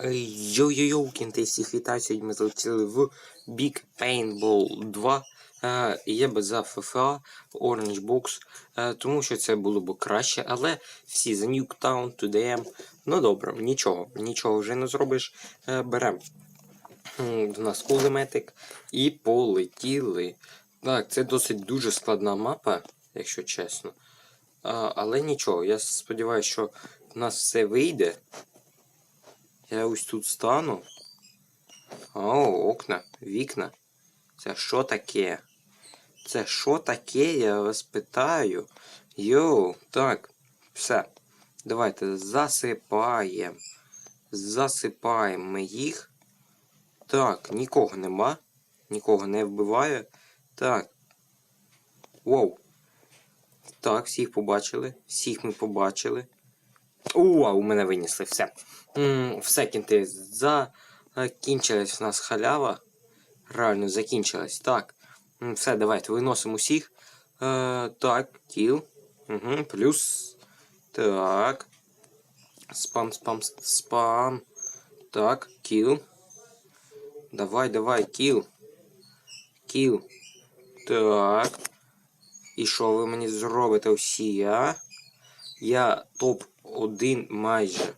Йо-йо-йо, кінти всіх вітаю. Сьогодні ми залетіли в Big Paintball 2. Е, я би за FFA Orange Box, е, тому що це було б краще, але всі за Nuketown, 2DM. Ну добре, нічого, нічого вже не зробиш. Е, берем в нас кулеметик і полетіли. Так, це досить дуже складна мапа, якщо чесно. А, але нічого, я сподіваюся, що в нас все вийде. Я ось тут стану. О, окна, вікна. Це що таке? Це що таке, я вас питаю. Йоу, так, все. Давайте засипаємо. Засипаємо ми їх. Так, нікого нема. Нікого не вбиваю. Так. Воу. Так, всіх побачили. Всіх ми побачили. О, у мене винесли все. Все кінти. Закінчилась в нас халява. Реально закінчилась. Так. Все, давайте виносимо усіх. Е, так, кіл. Угу, плюс. Так. Спам, спам, спам. Так, кіл. Давай, давай, кіл. Кіл. Так. І що ви мені зробите всі, а? Я топ-1 майже.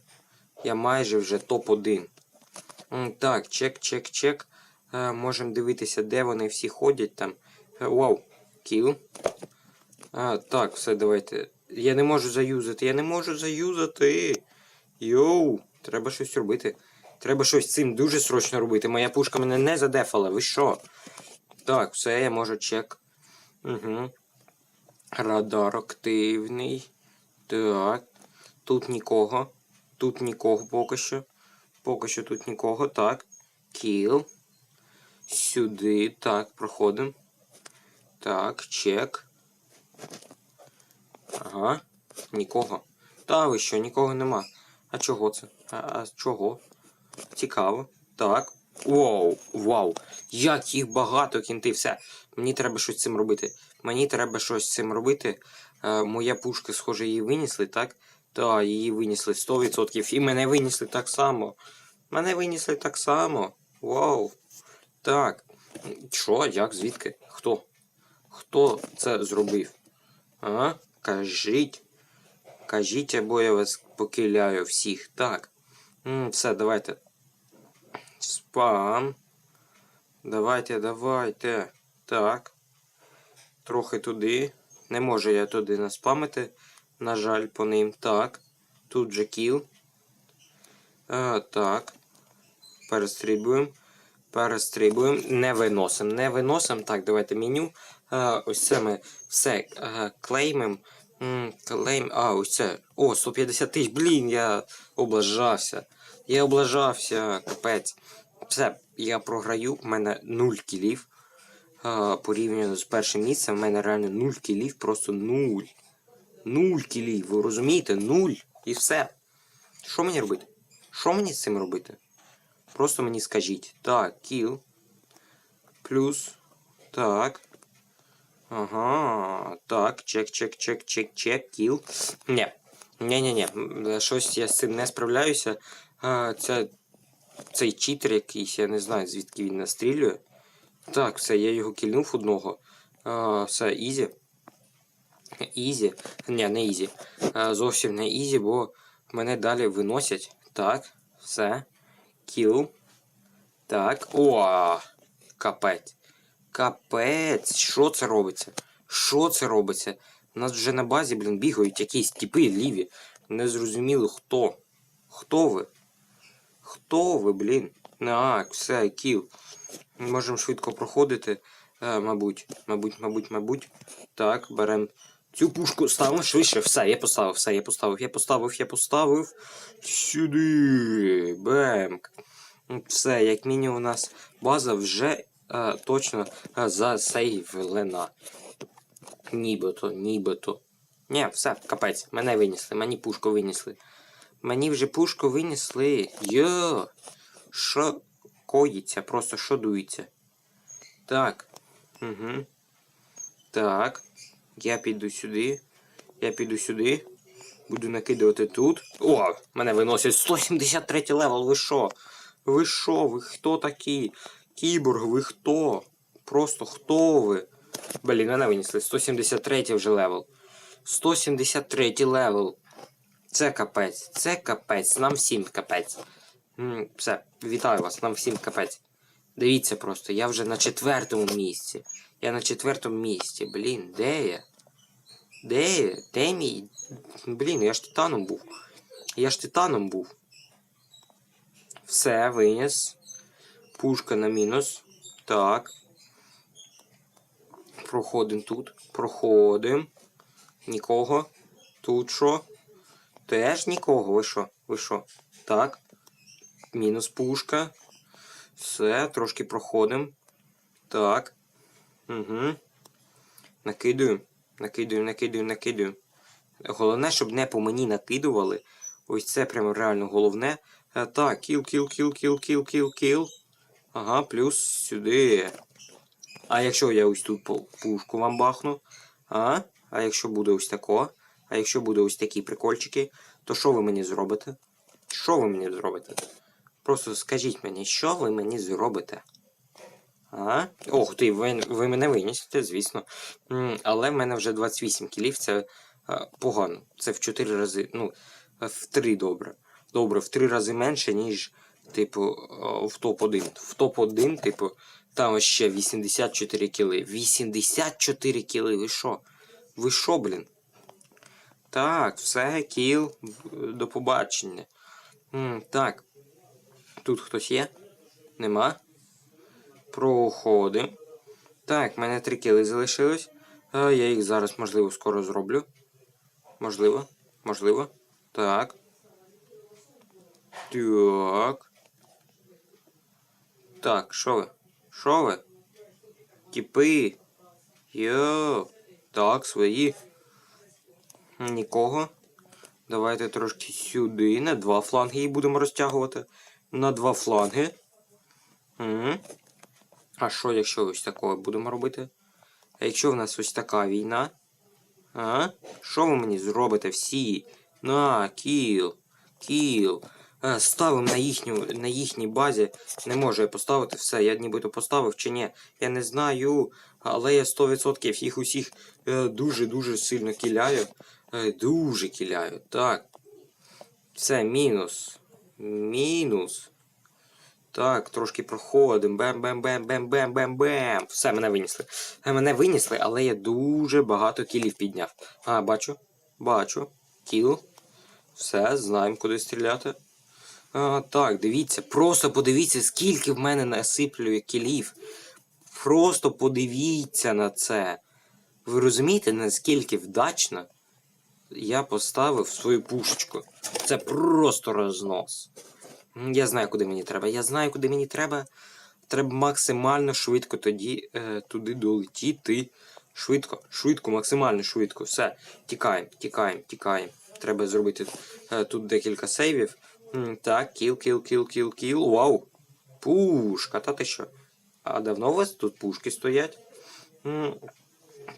Я майже вже топ-1. Так, чек, чек, чек. Е, можемо дивитися, де вони всі ходять там. Е, Вау, кіл. А, так, все, давайте. Я не можу заюзати, я не можу заюзати. Йоу, треба щось робити. Треба щось цим дуже срочно робити. Моя пушка мене не задефала, ви що? Так, все, я можу чек. Угу. Радар активний. Так. Тут нікого. Тут нікого поки що. Поки що тут нікого. Так. Кіл. Сюди. Так, проходимо. Так, чек. Ага. Нікого. Та ви що, нікого нема. А чого це? А, а чого? Цікаво. Так. Вау, вау. Як їх багато кінти, все. Мені треба щось з цим робити. Мені треба щось з цим робити. Е, моя пушка, схоже, її винесли, так? Так, її винесли 100%. І мене винесли так само. Мене винесли так само. Вау. Так. Що? Як? Звідки? Хто? Хто це зробив? А? Кажіть. Кажіть, або я вас покиляю всіх. Так. Все, давайте. Спам. Давайте, давайте. Так. Трохи туди. Не можу я туди наспамити. На жаль, по ним. Так. Тут же кіл. А, так. Перестрибуємо. Перестрибуємо. Не виносимо. Не виносимо. Так, давайте меню. А, ось це ми все а, клеймимо. Клейм. А, ось це. О, 150 тисяч. Блін, я облажався. Я облажався. Капець. Все, я програю. У мене 0 кілів. Порівняно з першим місцем, в мене реально 0 кілів, просто 0. 0 кілів, ви розумієте? 0. І все. Що мені робити? Що мені з цим робити? Просто мені скажіть. Так, кіл. Плюс. Так. Ага. Так, чек, чек, чек, чек, чек, кіл. Ні. Ні-ні-ні. Щось я з цим не справляюся. А, це, цей читер якийсь, я не знаю, звідки він настрілює. Так, все, я його кільнув одного. А, все, ізі. Ізі. Ні, не ізі. Зовсім не ізі, бо мене далі виносять. Так, все. Кіл. Так. О! Капець. Капець. Що це робиться? Що це робиться? У нас вже на базі, блін, бігають якісь типи ліві. Не зрозуміло хто. Хто ви? Хто ви, блін? Так, все, кіл. Можемо швидко проходити. Е, мабуть, мабуть, мабуть, мабуть. Так, беремо цю пушку, ставимо швидше. Все, я поставив, все, я поставив, я поставив, я поставив. Сюди. Бемк. Все, як мінімум у нас база вже е, точно е, засейвлена. Нібито, нібито. Ні, все, капець, мене винесли, мені пушку винесли. Мені вже пушку винесли. Йо! Що коїться, просто що дується. Так. Угу. Так. Я піду сюди. Я піду сюди. Буду накидувати тут. О, мене виносять 173 левел. Ви що? Ви що? Ви хто такі? Кіборг, ви хто? Просто хто ви? Блін, мене винесли. 173 вже левел. 173 левел. Це капець. Це капець. Нам всім капець. Все, вітаю вас, нам всім капець. Дивіться просто, я вже на четвертому місці. Я на четвертому місці. Блін, де я? Де я? Де мій? Блін, я ж титаном був. Я ж титаном був. Все, виніс. Пушка на мінус. Так. Проходим тут. Проходим. Нікого. Тут що? Теж нікого. Ви що? Ви що? Так. Мінус пушка. Все, трошки проходим. Так. Угу. Накидую. Накидую, накидую, накидую. Головне, щоб не по мені накидували. Ось це прямо реально головне. А, так, кіл, кіл, кіл, кіл, кіл, кіл, кіл. Ага, плюс сюди. А якщо я ось тут пушку вам бахну? А? А якщо буде ось тако? А якщо буде ось такі прикольчики, то що ви мені зробите? Що ви мені зробите? Просто скажіть мені, що ви мені зробите? А? Ох ти, ви, ви мене винесете, звісно. Але в мене вже 28 кілів, це а, погано. Це в 4 рази, ну, в 3 добре. Добре, в 3 рази менше, ніж, типу, в топ-1. В топ-1, типу, там ще 84 кіли. 84 кіли, ви що? Ви що, блін? Так, все, кіл, до побачення. М, так. Тут хтось є? Нема. Проходим. Так, в мене три кіли залишилось. Я їх зараз, можливо, скоро зроблю. Можливо. Можливо. Так. Так. Так, що ви? Що ви? Тіпи. Йо. Так, свої. Нікого. Давайте трошки сюди. На два фланги її будемо розтягувати. На два фланги. Угу. А що, якщо ось такого будемо робити? А якщо в нас ось така війна? А? Що ви мені зробите всі? На, кіл, кіл. А, ставимо на їхню, на їхній базі. Не можу я поставити все. Я нібито поставив чи ні. Я не знаю. Але я 100% їх усіх е, дуже-дуже сильно кіляю. Е, дуже кіляю. Так. Все, мінус. Мінус. Так, трошки проходимо. Бем-бем-бем-бем-бем-бем-бем. Все, мене винесли. Е, Мене винесли, але я дуже багато кілів підняв. А, бачу. Бачу. Кіл. Все, знаємо, куди стріляти. А, так, дивіться, просто подивіться, скільки в мене насиплює кілів. Просто подивіться на це. Ви розумієте, наскільки вдачно я поставив свою пушечку. Це просто рознос. Я знаю, куди мені треба. Я знаю, куди мені треба. Треба максимально швидко тоді е, туди долетіти. Швидко, швидко, максимально швидко. Все. Тікаємо, тікаємо, тікаємо. Треба зробити е, тут декілька сейвів. Так, кіл, кіл, кіл, кіл, кіл. Вау! Пушка, та ти що? А давно у вас тут пушки стоять?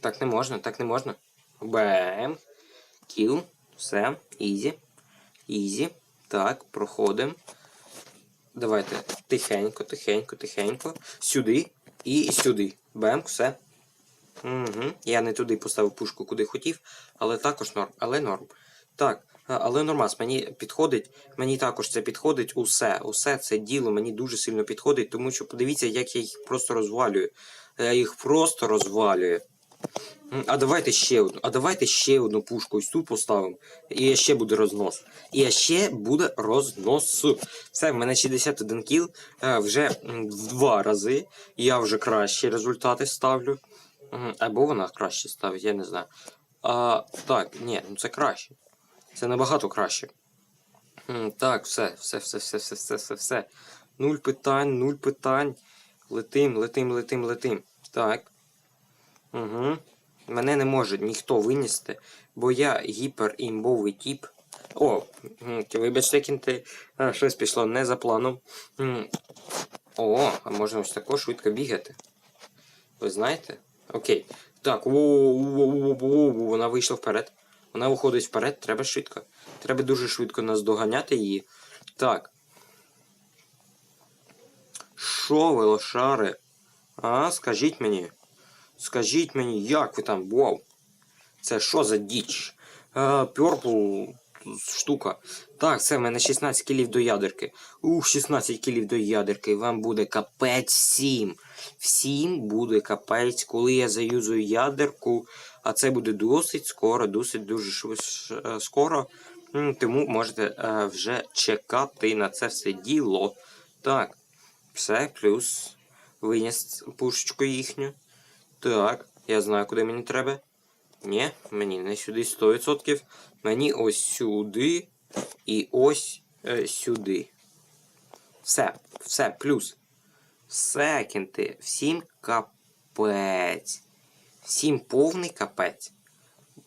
Так не можна, так не можна. Бем. Кіл. Все. Ізі. Ізі. Так, проходимо. Давайте тихенько, тихенько, тихенько. Сюди і сюди. Бем, все. Угу. Я не туди поставив пушку, куди хотів, але також норм. Але норм. Так, але нормас, мені підходить, мені також це підходить усе. Усе це діло мені дуже сильно підходить, тому що подивіться, як я їх просто розвалюю. Я їх просто розвалюю. А давайте ще одну. А давайте ще одну пушку ось тут поставимо. І ще буде рознос. І ще буде рознос. Все, в мене 61 кіл. е, Вже в два рази. Я вже кращі результати ставлю. Або вона краще ставить, я не знаю. А, так, ні, ну це краще. Це набагато краще. Так, все, все, все, все, все, все, все, все. Нуль питань, нуль питань. Летим, летим, летим, летим. Так. Угу. Мене не може ніхто винести, бо я гіперімбовий тип. О, вибачте, кінти, щось пішло не за планом. О, а можна ось тако швидко бігати. Ви знаєте? Окей. Так, вона вийшла вперед. Вона виходить вперед, треба швидко. Треба дуже швидко наздоганяти її. Так. Що ви, лошари? А, скажіть мені. Скажіть мені, як ви там? Вау. Це що за діч? А, Пьорпл штука. Так, це в мене 16 кілів до ядерки. Ух, 16 кілів до ядерки. Вам буде капець всім. Всім буде капець, коли я заюзую ядерку. А це буде досить скоро, досить дуже е, скоро. Тому можете е, вже чекати на це все діло. Так, все, плюс виніс пушечку їхню. Так, я знаю, куди мені треба. Ні, мені не сюди 100%. Мені ось сюди і ось е, сюди. Все, все, плюс. Все, кінти, всім капець. Всім повний капець.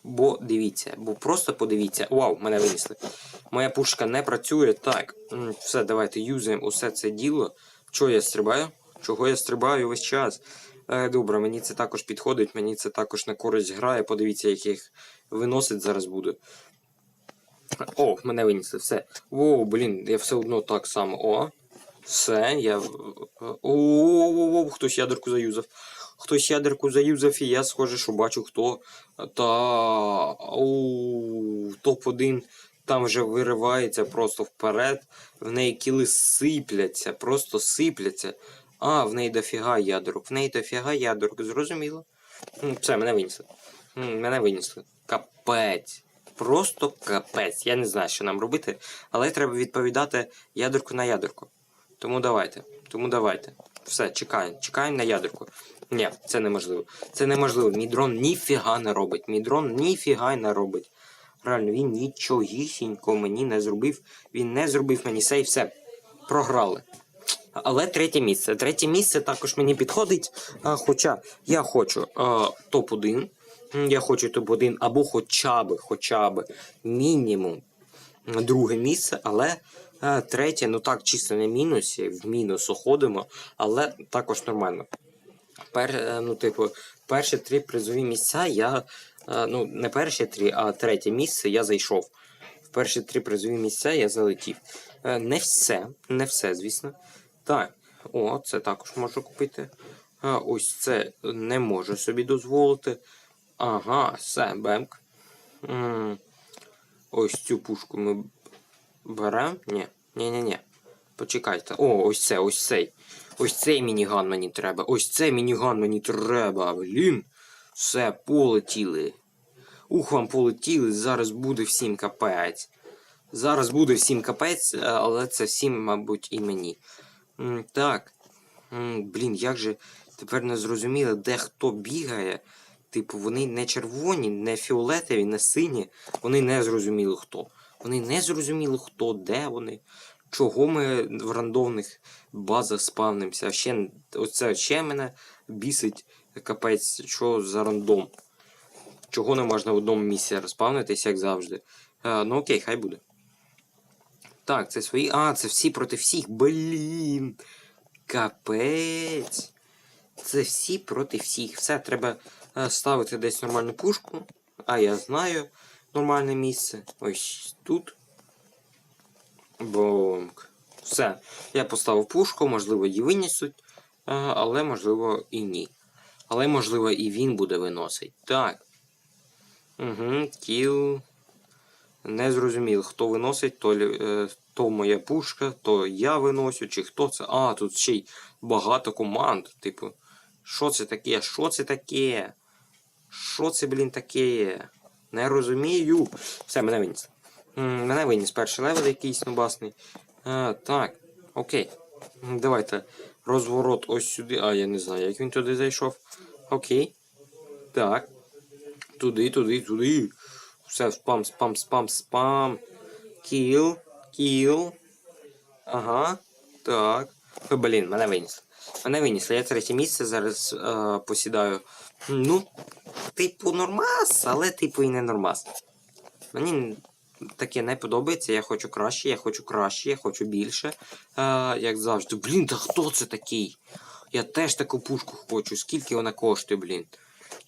Бо дивіться, бо просто подивіться. Вау, мене винесли. Моя пушка не працює. Так, все, давайте юзаємо усе це діло. Чого я стрибаю? Чого я стрибаю весь час? Е, добре, мені це також підходить, мені це також на користь грає. Подивіться, як їх виносить зараз буду. О, мене винесли, все. О, блін, я все одно так само. О. Все, я. О, хтось ядерку заюзав. Хтось ядерку заюзав, і я схоже, що бачу, хто. Та. Оу, топ-1 там вже виривається просто вперед. В неї кіли сипляться, просто сипляться. А, в неї дофіга ядерок. В неї дофіга ядерок, зрозуміло. Все, мене винесли. Мене винесли. Капець. Просто капець. Я не знаю, що нам робити, але треба відповідати ядерку на ядерку. Тому давайте. Тому давайте. Все, чекаємо. Чекаємо на ядерку. Ні, це неможливо. Це неможливо. Мій дрон ніфіга не робить. Мій дрон ніфіга не робить. Реально, він нічогісінько мені не зробив. Він не зробив мені сейф, все. Програли. Але третє місце. Третє місце також мені підходить. Хоча я хочу а, топ-1. Я хочу топ-1 або хоча б, хоча б мінімум друге місце, але третє, ну так, чисто не мінусі, в мінус уходимо, але також нормально. Пер, е, ну, типу, перші три призові місця я. е, Ну, не перші три, а третє місце я зайшов. В перші три призові місця я залетів. Е, Не все, не все, звісно. Так, о, це також можу купити. А, ось це не можу собі дозволити. Ага, все, бемк. Ось цю пушку ми беремо. Ні, ні, ні, ні. Почекайте. О, ось це, ось цей. Ось цей мініган мені треба. Ось цей мініган мені треба. Блін. Все, полетіли. Ух, вам полетіли. Зараз буде всім капець. Зараз буде всім капець, але це всім, мабуть, і мені. Так. Блін, як же тепер не зрозуміло, де хто бігає. Типу, вони не червоні, не фіолетові, не сині. Вони не зрозуміли хто. Вони не зрозуміли хто, де вони, чого ми в рандомних базах спавнимося. Ще оце ще мене бісить капець, що за рандом. Чого не можна в одному місці розпавнитись, як завжди. А, ну окей, хай буде. Так, це свої. А, це всі проти всіх. Блін. Капець. Це всі проти всіх. Все, треба е, ставити десь нормальну пушку. А я знаю нормальне місце. Ось тут. Бонк. Все. Я поставив пушку, можливо, її винесуть, е, але можливо і ні. Але можливо і він буде виносить. Так. Угу, кіл. Не зрозуміло, хто виносить, то, е, то моя пушка, то я виносю, чи хто це. А, тут ще й багато команд. Типу, що це таке? Що це таке? Що це, блін, таке? Не розумію. Все, мене виніс. Мене виніс перший левел якийсь нубасний. А, так, окей. Давайте розворот ось сюди. А, я не знаю, як він туди зайшов. Окей. Так. Туди, туди, туди. Все, спам, спам, спам, спам. Кіл, кіл. Ага. Так. Ой, Блін, мене винесли. Мене винесли. Я третє місце зараз е, посідаю. Ну, типу, нормас, але типу і не нормас. Мені таке не подобається. Я хочу краще, я хочу краще, я хочу більше. Е, як завжди. Блін, та хто це такий? Я теж таку пушку хочу. Скільки вона коштує, блін?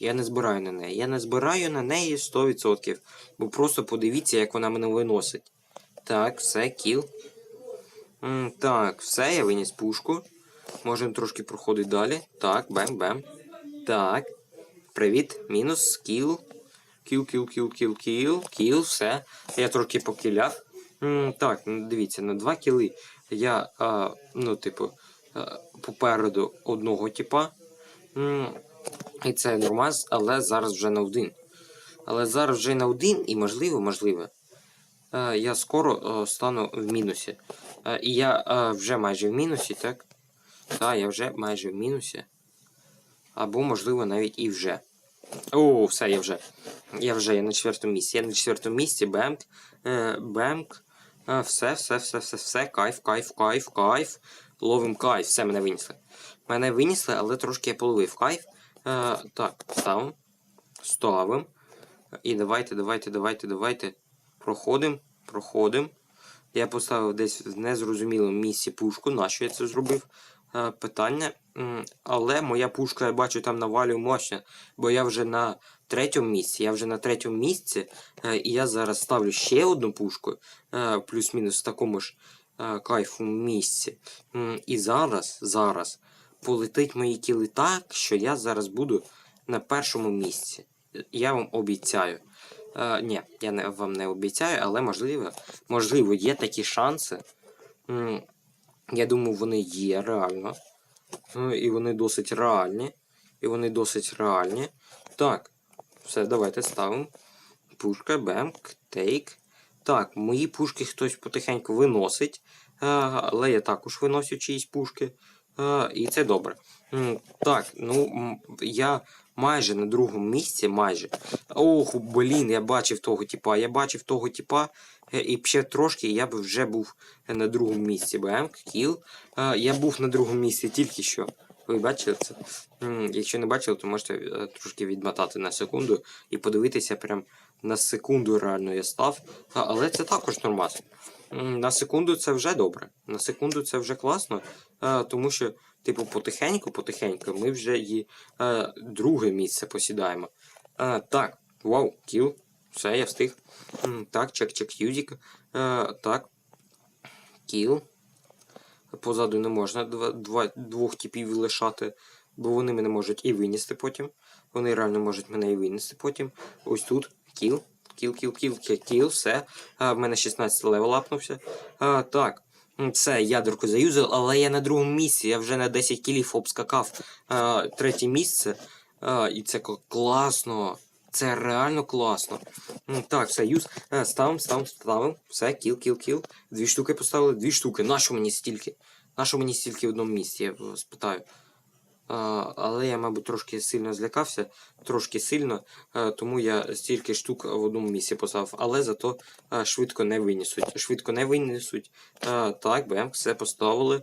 Я не збираю на неї. Я не збираю на неї 100%. Бо просто подивіться, як вона мене виносить. Так, все, кіл. М, Так, все, я виніс пушку. Можемо трошки проходити далі. Так, бем-бем. Так. Привіт. Мінус. Кіл. Кіл, кіл, кіл, кіл, кіл, кіл, все. Я трошки покіляв. Так, ну, дивіться, на два кіли я, а, ну, типу, а, попереду одного типа. І це нормаз, але зараз вже на один. Але зараз вже на один, і можливо, можливо, е, я скоро е, стану в мінусі. Е, І я вже майже в мінусі, так? Так, я вже майже в мінусі. Або, можливо, навіть і вже. О, все, я вже. Я вже я на четвертому місці. Я на четвертому місці, бемк. Бемк. Все, все, все, все, все. Кайф, кайф, кайф, кайф. Ловим кайф. Все, мене винесли. Мене винесли, але трошки я половив кайф. Е, так, ставимо. Ставимо. І давайте, давайте, давайте, давайте. Проходимо, проходимо. Я поставив десь в незрозумілому місці пушку. Нащо я це зробив? Е, питання. Але моя пушка, я бачу, там навалює мощно, бо я вже на третьому місці. Я вже на третьому місці, е, і я зараз ставлю ще одну пушку, плюс-мінус в такому ж кайфу місці. І зараз, зараз полетить мої кіли так, що я зараз буду на першому місці. Я вам обіцяю. Е, ні, я не, вам не обіцяю, але можливо, можливо, є такі шанси. Я думаю, вони є реально. Ну, і вони досить реальні. І вони досить реальні. Так, все, давайте ставимо. Пушка, бемк, тейк. Так, мої пушки хтось потихеньку виносить. е, Але я також виносю чиїсь пушки. І це добре. Так, ну я майже на другому місці, майже. Ох, блін, я бачив того типа. Я бачив того типа. е, І ще трошки я б вже був на другому місці. БМ, кіл. Я був на другому місці тільки що. Ви бачили це? Якщо не бачили, то можете е, трошки відмотати на секунду і подивитися прям на секунду реально я став. Але це також нормас. На секунду це вже добре. На секунду це вже класно, е, тому що, типу, потихеньку, потихеньку ми вже і е, друге місце посідаємо. Е, так, вау, кіл. Все, я встиг. Так, чек-чек юзік. Так. Кіл. Позаду не можна два, двох типів лишати, бо вони мене можуть і винести потім. Вони реально можуть мене і винести потім. Ось тут. Кіл. Кіл, кіл, кіл, кіл, кіл, все. А, в мене 16 левел апнувся. А, так. Це ядерку заюзав, але я на другому місці. Я вже на 10 кілів обскакав а, третє місце. А, і це класно. Це реально класно. Так, союз. Е, Ставим, ставим, ставим. Все, кіл, кіл, кіл. Дві штуки поставили, дві штуки. Нащо мені стільки? Нащо мені стільки в одному місці, я вас питаю. А, але я, мабуть, трошки сильно злякався, трошки сильно, е, тому я стільки штук в одному місці поставив, але зато е, швидко не винесуть. Швидко не винесуть. Е, так, бем, все поставили.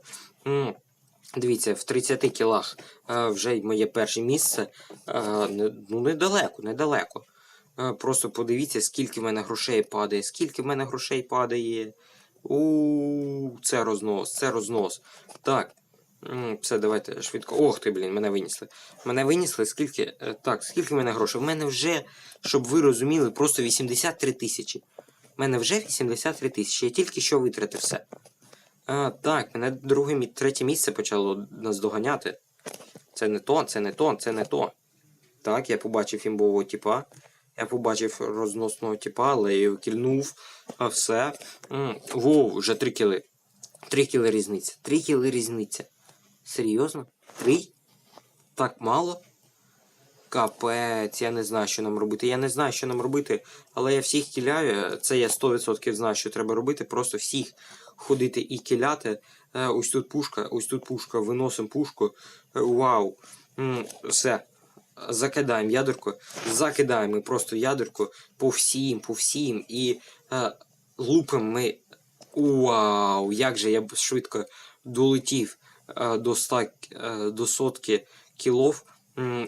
Дивіться, в 30 кілах вже моє перше місце. Ну, недалеко, недалеко. Просто подивіться, скільки в мене грошей падає, скільки в мене грошей падає. У це рознос, це рознос. Так. Все, давайте швидко. Ох ти, блін, мене винесли. Мене винесли, скільки. е, Так, скільки в мене грошей? В мене вже, щоб ви розуміли, просто 83 тисячі. У мене вже 83 тисячі. Я тільки що витратив все. А, так, мене друге третє місце почало наздоганяти. Це не то, це не то, це не то. Так, я побачив імбового типа. Я побачив розносного типа, але його кільнув. А все. Воу, вже три кіли. Три кіли різниця. Три кіли різниця. Серйозно? Три? Так мало? Капець, я не знаю, що нам робити. Я не знаю, що нам робити, але я всіх кіляю. Це я 100% знаю, що треба робити. Просто всіх ходити і кіляти. Е, Ось тут пушка, ось тут пушка, виносимо пушку. Е, Вау. Все. Закидаємо ядерку. Закидаємо просто ядерку по всім, по всім. І е, лупимо ми. Вау! Як же я швидко долетів до 100, е, до сотки кілов.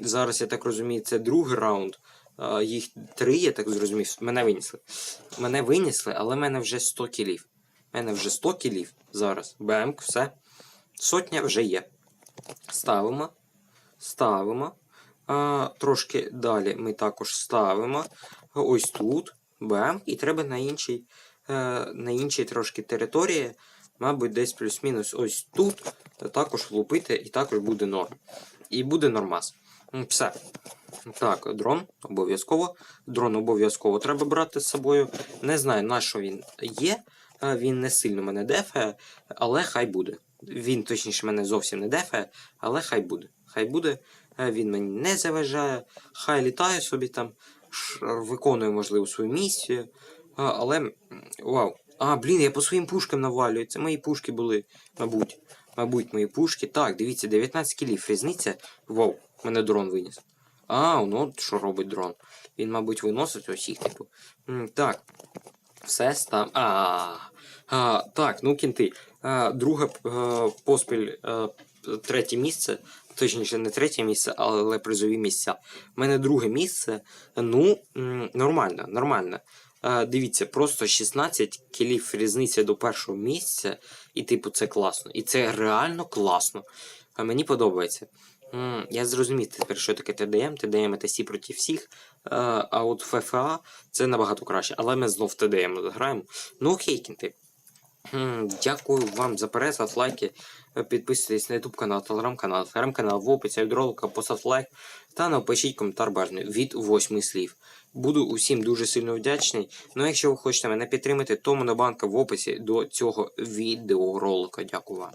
Зараз я так розумію, це другий раунд. Е, Їх три, я так зрозумів. Мене винесли. Мене винесли, але в мене вже 100 кілів. У мене вже 100 кілів зараз. Бемк, все. Сотня вже є. Ставимо. Ставимо. А, трошки далі ми також ставимо ось тут. Бам. І треба на іншій, е, на іншій трошки території, мабуть, десь плюс-мінус ось тут. Також влупити, і також буде норм. І буде нормас. Все. Так, дрон обов'язково. Дрон обов'язково треба брати з собою. Не знаю, на що він є. Е, Він не сильно мене дефає, але хай буде. Він точніше мене зовсім не дефає, але хай буде. Хай буде. Е, Він мені не заважає. Хай літає собі там, виконує, можливо, свою місію. Але. Вау. А, блін, я по своїм пушкам навалюю. Це мої пушки були, мабуть. Мабуть, мої пушки. Так, дивіться, 19 кілів. Різниця. Вау, мене дрон виніс. А, ну що робить дрон. Він, мабуть, виносить усіх, типу. М, Так. Все став. А, а, так, ну кінти. А, друге е, поспіль е, третє місце. Точніше, не третє місце, але призові місця. У мене друге місце. Ну, нормально, нормально. Дивіться, просто 16 кілів різниця до першого місця, і, типу, це класно. І це реально класно. А мені подобається. Я зрозумів тепер, що таке ТДМ. ТДМ це всі проти всіх. А от ФФА це набагато краще. Але ми знов ТДМ граємо. Ну окей, кінти. Дякую вам за перегляд, лайки. Підписуйтесь на YouTube канал, телеграм-канал, телеграм-канал в описі від ролика, поставте лайк та напишіть коментар бажаний від восьми слів. Буду усім дуже сильно вдячний. Ну, якщо ви хочете мене підтримати, то монобанка в описі до цього відеоролика. Дякую вам.